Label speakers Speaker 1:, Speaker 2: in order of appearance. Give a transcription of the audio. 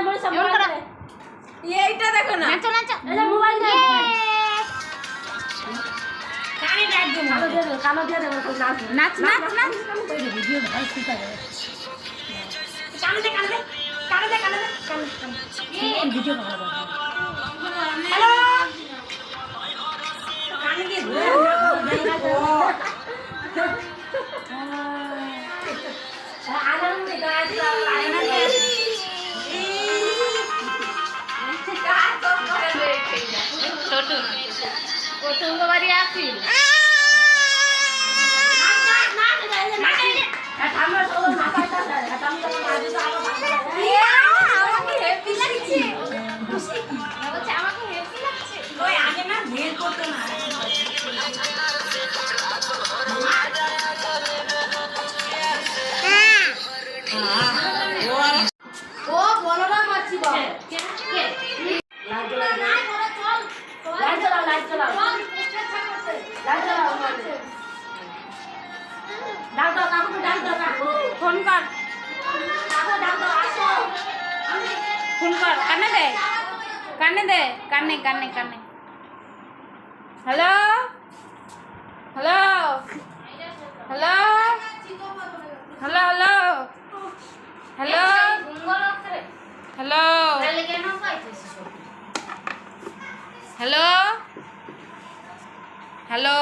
Speaker 1: বলে সব।
Speaker 2: এইটা দেখো না
Speaker 3: নাচো নাচো
Speaker 1: এটা মোবাইল দিয়ে
Speaker 3: কানে ডাক দে
Speaker 1: কালো দিয়ে দেবো কালো দিয়ে দেবো নাচ
Speaker 3: নাচ নাচ নাচ
Speaker 1: ভিডিও ভাই শিখা যাবে
Speaker 3: কানে দে কানে দে কানে দে কানে দে
Speaker 1: এই ভিডিও ভালো
Speaker 3: হ্যালো কানে দিয়ে ঘুরে প্রথম বাড়ি
Speaker 1: আসি
Speaker 3: আমাকে হেল্প লাগছে। আমি না ভেল করতে
Speaker 1: ডাক দাও কাকুকে ডাক দাও কাকু
Speaker 3: ফোন কর।
Speaker 1: কাকু ডাক দাও আসো।
Speaker 3: ফোন কর কানে দে। কানে দে কানে কানে কানে। Hello? Hello? Hello? Hello hello? Hello? Hello? Hello? Hello?